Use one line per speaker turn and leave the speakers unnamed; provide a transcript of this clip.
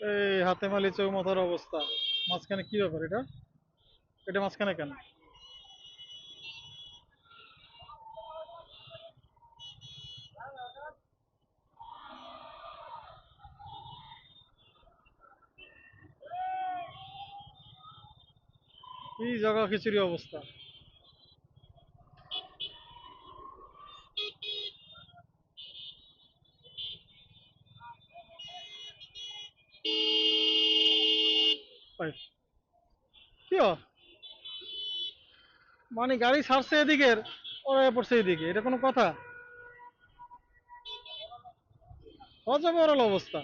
এই হাতে মালি চৌমাথার অবস্থা। মাঝখানে কি ব্যাপার এটা? এটা মাঝখানে কেন? এই জায়গা খিচুড়ি অবস্থা। কি মানে গাড়ি সারছে এদিকের ওরা পড়ছে এদিকে এটা কোনো কথা? অজবরল অবস্থা।